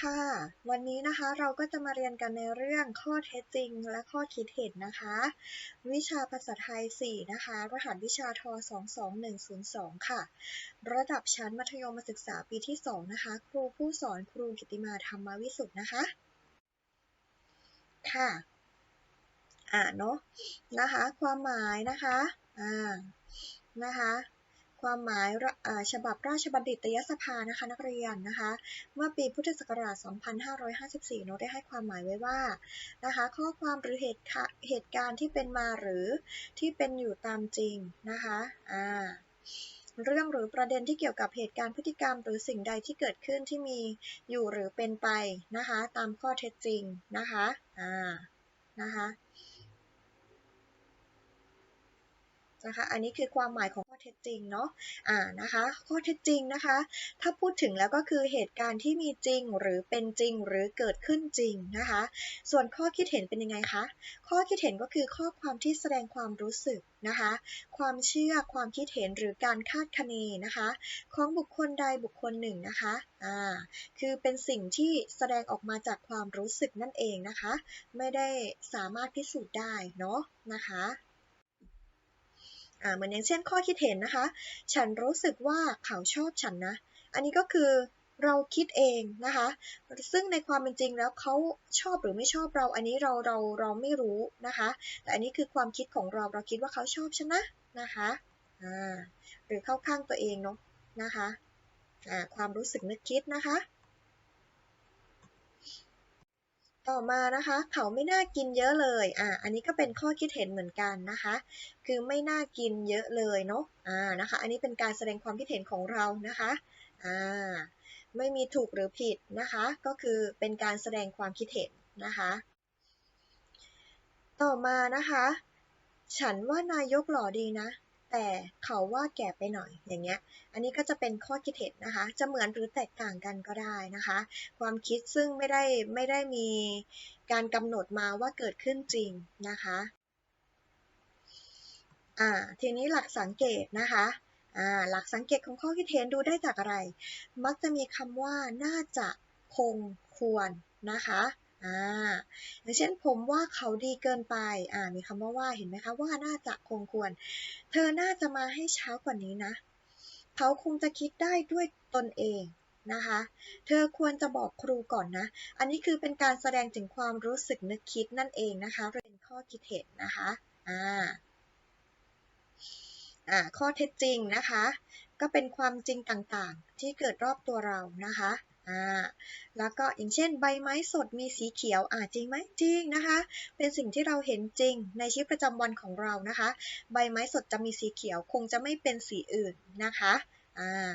ค่ะ วันนี้นะคะเราก็จะมาเรียนกันในเรื่องข้อเท็จจริงและข้อคิดเห็นนะคะ วิชาภาษาไทย 4 นะคะ รหัสวิชาท22102 ค่ะ ระดับชั้นมัธยมศึกษาปีที่ 2 นะคะ ครูผู้สอนครูกิติมาธรรมวิสุทธ์นะคะ ค่ะ อ่าเนาะนะคะ ความหมายนะคะ อ่า นะคะ ความหมายฉบับราชบัณฑิตยสภานะคะนักเรียนนะคะเมื่อปีพุทธศักราช 2554โนได้ให้ความหมายไว้ว่านะคะข้อความหรือเหตุเหตุการณ์ที่เป็นมาหรือที่เป็นอยู่ตามจริงนะคะอ่าเรื่องหรือประเด็นที่เกี่ยวกับเหตุการณ์พฤติกรรม หรือสิ่งใดที่เกิดขึ้นที่มีอยู่หรือเป็นไปนะคะตามข้อเท็จจริงนะคะอ่านะคะ นะคะ อันนี้คือความหมายของข้อเท็จจริงเนาะ อ่า นะคะ ข้อเท็จจริงนะคะ ถ้าพูดถึงแล้วก็คือเหตุการณ์ที่มีจริงหรือเป็นจริงหรือเกิดขึ้นจริงนะคะ ส่วนข้อคิดเห็นเป็นยังไงคะ ข้อคิดเห็นก็คือข้อความที่แสดงความรู้สึกนะคะ ความเชื่อ ความคิดเห็นหรือการคาดคะเนนะคะ ของบุคคลใดบุคคลหนึ่งนะคะ อ่า คือเป็นสิ่งที่แสดงออกมาจากความรู้สึกนั่นเองนะคะ ไม่ได้สามารถพิสูจน์ได้เนาะนะคะ เหมือนอย่างเช่นข้อคิดเห็นนะคะ ฉันรู้สึกว่าเขาชอบฉันนะ อันนี้ก็คือเราคิดเองนะคะ ซึ่งในความเป็นจริงแล้วเขาชอบหรือไม่ชอบเรา อันนี้เราเราเราไม่รู้นะคะ แต่อันนี้คือความคิดของเราเราคิดว่าเขาชอบฉันนะนะคะอ่าหรือเข้าข้างตัวเองเนาะนะคะอ่าความรู้สึกนึกคิดนะคะ ต่อมานะคะ เขาไม่น่ากินเยอะเลย อ่า อันนี้ก็เป็นข้อคิดเห็นเหมือนกันนะคะ คือไม่น่ากินเยอะเลยเนาะ อ่า นะคะ อันนี้เป็นการแสดงความคิดเห็นของเรานะคะ อ่า ไม่มีถูกหรือผิดนะคะ ก็คือเป็นการแสดงความคิดเห็นนะคะ ต่อมานะคะ ฉันว่านายกหล่อดีนะ แต่เขาว่าแก่ไปหน่อยอย่างเงี้ย อันนี้ก็จะเป็นข้อคิดเห็นนะคะ จะเหมือนหรือแตกต่างกันก็ได้นะคะ ความคิดซึ่งไม่ได้ไม่ได้มีการกำหนดมาว่าเกิดขึ้นจริงนะคะอ่าทีนี้หลักสังเกตนะคะอ่าหลักสังเกตของข้อคิดเห็นดูได้จากอะไร มักจะมีคำว่าน่าจะคงควรนะคะ อ่าอย่างเช่นผมว่าเขาดีเกินไป อ่า มีคำว่าว่าเห็นไหมคะว่าน่าจะคงควร เธอน่าจะมาให้เช้ากว่านี้นะ เขาคงจะคิดได้ด้วยตนเองนะคะ เธอควรจะบอกครูก่อนนะ อันนี้คือเป็นการแสดงถึงความรู้สึกนึกคิดนั่นเองนะคะเป็นข้อคิดเห็นนะคะ อ่า อ่า ข้อเท็จจริงนะคะ ก็เป็นความจริงต่างๆ ที่เกิดรอบตัวเรานะคะ อ่าแล้วก็อย่างเช่น ใบไม้สดมีสีเขียวอ่าจริงไหมจริงนะคะ เป็นสิ่งที่เราเห็นจริงในชีวิตประจำวันของเรานะคะ ใบไม้สดจะมีสีเขียวคงจะไม่เป็นสีอื่นนะคะอ่า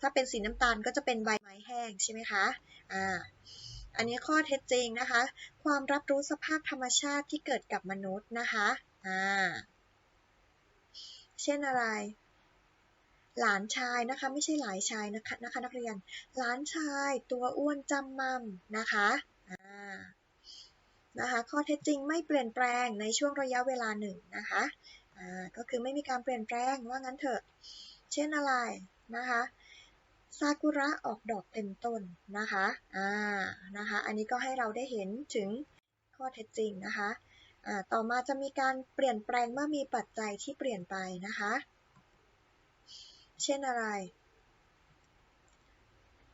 ถ้าเป็นสีน้ำตาลก็จะเป็นใบไม้แห้งใช่ไหมคะอ่าอันนี้ข้อเท็จจริงนะคะ ความรับรู้สภาพธรรมชาติที่เกิดกับมนุษย์นะคะอ่าเช่นอะไร หลานชายนะคะ ไม่ใช่หลายชายนะคะนะคะนักเรียน หลานชายตัวอ้วนจำมัมนะคะอ่านะคะข้อเท็จจริงไม่เปลี่ยนแปลงในช่วงระยะเวลาหนึ่งนะคะก็คือไม่มีการเปลี่ยนแปลงว่างั้นเถอะ เช่นอะไรนะคะซากุระออกดอกเต็มต้นนะคะอ่านะคะอันนี้ก็ให้เราได้เห็นถึงข้อเท็จจริงนะคะอ่าต่อมาจะมีการเปลี่ยนแปลงเมื่อมีปัจจัยที่เปลี่ยนไปนะคะ เช่นอะไร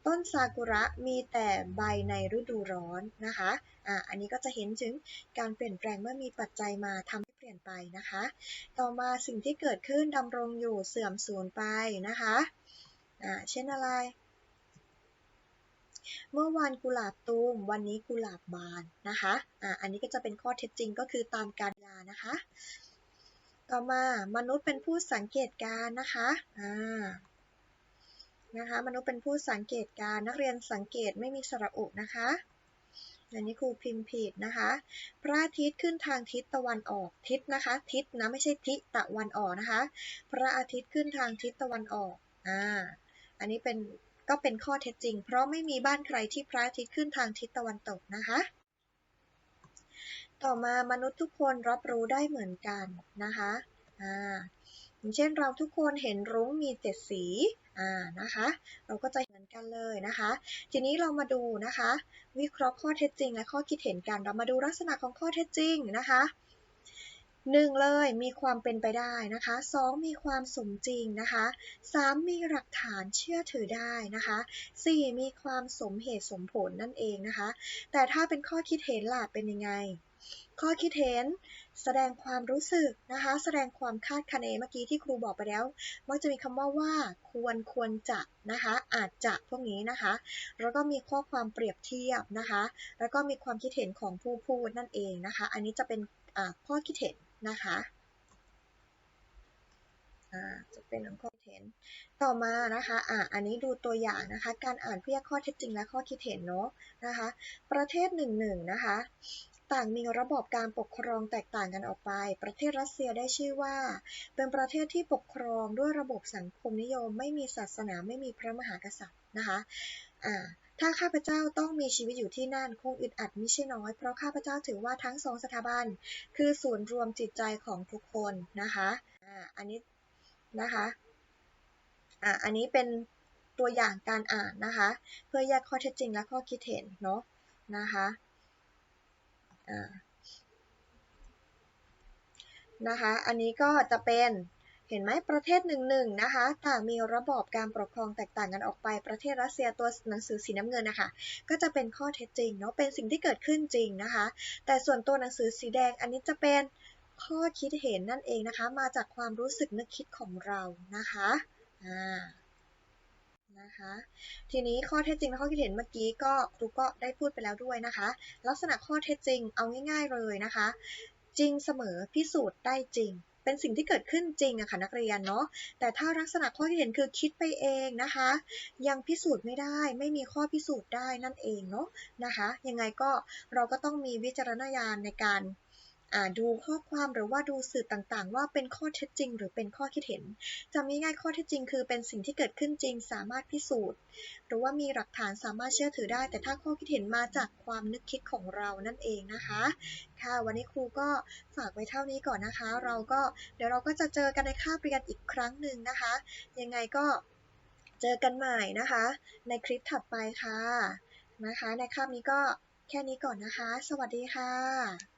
ต้นซากุระมีแต่ใบในฤดูร้อนนะคะอ่าอันนี้ก็จะเห็นถึงการเปลี่ยนแปลงเมื่อมีปัจจัยมาทำให้เปลี่ยนไปนะคะ ต่อมาสิ่งที่เกิดขึ้นดำรงอยู่เสื่อมสูญไปนะคะอ่าเช่นอะไรเมื่อวานกุหลาบตูมวันนี้กุหลาบบานนะคะอ่าอันนี้ก็จะเป็นข้อเท็จจริงก็คือตามกาลเวลานะคะ ต่อมามนุษย์เป็นผู้สังเกตการนะคะอ่านะคะมนุษย์เป็นผู้สังเกตการนักเรียนสังเกตไม่มีสระอุนะคะอันนี้ครูพิมพ์ผิดนะคะ พระอาทิตย์ขึ้นทางทิศตะวันออกทิศนะคะ ทิศนะไม่ใช่ทิศตะวันออกนะคะ พระอาทิตย์ขึ้นทางทิศตะวันออกอ่าอันนี้เป็นก็เป็นข้อเท็จจริง เพราะไม่มีบ้านใครที่พระอาทิตย์ขึ้นทางทิศตะวันตกนะคะ ต่อมามนุษย์ทุกคนรับรู้ได้เหมือนกันนะคะอ่าอย่างเช่นเราทุกคนเห็นรุ้งมีเจ็ดสีอ่านะคะ เราก็จะเหมือนกันเลยนะคะ ทีนี้เรามาดูนะคะ วิเคราะห์ข้อเท็จจริง และข้อคิดเห็นกัน เรามาดูลักษณะของข้อเท็จจริงนะคะหนึ่งเลยมีความเป็นไปได้นะคะสองมีความสมจริงนะคะสามมีหลักฐานเชื่อถือได้นะคะสี่มีความสมเหตุสมผลนั่นเองนะคะ แต่ถ้าเป็นข้อคิดเห็นล่ะเป็นยังไง ข้อคิดเห็น แสดงความรู้สึกนะคะ แสดงความคาดคะเนเมื่อกี้ที่ครูบอกไปแล้วมักจะมีคำว่าว่าควรควรจะนะคะ อาจจะพวกนี้นะคะ แล้วก็มีข้อความเปรียบเทียบนะคะ แล้วก็มีความคิดเห็นของผู้พูดนั่นเองนะคะ อันนี้จะเป็นข้อคิดเห็นนะคะจะเป็นข้อคิดเห็น ต่อมานะคะอ่าอันนี้ดูตัวอย่างนะคะ การอ่านเพื่อข้อเท็จจริงและข้อคิดเห็นเนาะนะคะ ประเทศหนึ่งหนึ่งนะคะ ต่างมีระบบการปกครองแตกต่างกันออกไป ประเทศรัสเซียได้ชื่อว่า เป็นประเทศที่ปกครองด้วยระบบสังคมนิยม ไม่มีศาสนาไม่มีพระมหากษัตริย์นะคะอ่าถ้าข้าพเจ้าต้องมีชีวิตอยู่ที่นั่นคงอึดอัดไม่ใช่น้อย เพราะข้าพเจ้าถือว่าทั้งสองสถาบัน คือศูนย์รวมจิตใจของทุกคนนะคะอ่าอันนี้นะคะอ่าอันนี้เป็นตัวอย่างการอ่านนะคะ เพื่อแยกข้อเท็จจริงและข้อคิดเห็นเนาะนะคะ นะคะ อันนี้ก็จะเป็นเห็นไหมประเทศหนึ่งหนึ่งนะคะต่างมีระบอบการปกครองแตกต่างกันออกไปประเทศรัสเซียตัวหนังสือสีน้ำเงินนะคะก็จะเป็นข้อเท็จจริงเนาะเป็นสิ่งที่เกิดขึ้นจริงนะคะ แต่ส่วนตัวหนังสือสีแดงอันนี้จะเป็นข้อคิดเห็นนั่นเองนะคะ มาจากความรู้สึกนึกคิดของเรานะคะอ่า นะคะทีนี้ข้อเท็จจริงและข้อคิดเห็นเมื่อกี้ก็ครูก็ได้พูดไปแล้วด้วยนะคะ ลักษณะข้อเท็จจริงเอาง่าย ๆเลยนะคะ จริงเสมอพิสูจน์ได้จริง เป็นสิ่งที่เกิดขึ้นจริงอะค่ะนักเรียนเนาะแต่ถ้าลักษณะข้อที่เห็นคือคิดไปเองนะคะ ยังพิสูจน์ไม่ได้ไม่มีข้อพิสูจน์ได้นั่นเองเนาะนะคะ ยังไงก็เราก็ต้องมีวิจารณญาณในการ ดูข้อความหรือว่าดูสื่อต่างๆ ว่าเป็นข้อเท็จจริง หรือเป็นข้อคิดเห็นจำง่ายๆข้อเท็จจริง คือเป็นสิ่งที่เกิดขึ้นจริงสามารถพิสูจน์ หรือว่ามีหลักฐานสามารถเชื่อถือได้ แต่ถ้าข้อคิดเห็นมาจากความนึกคิดของเรานั่นเองนะคะค่ะวันนี้ครูก็ฝากไว้เท่านี้ก่อนนะคะ เราก็เดี๋ยวเราก็จะเจอกันในคาบเรียนอีกครั้งหนึ่งนะคะ ยังไงก็เจอกันใหม่นะคะ ในคลิปถัดไปค่ะนะคะ ในคาบนี้ก็แค่นี้ก่อนนะคะ สวัสดีค่ะ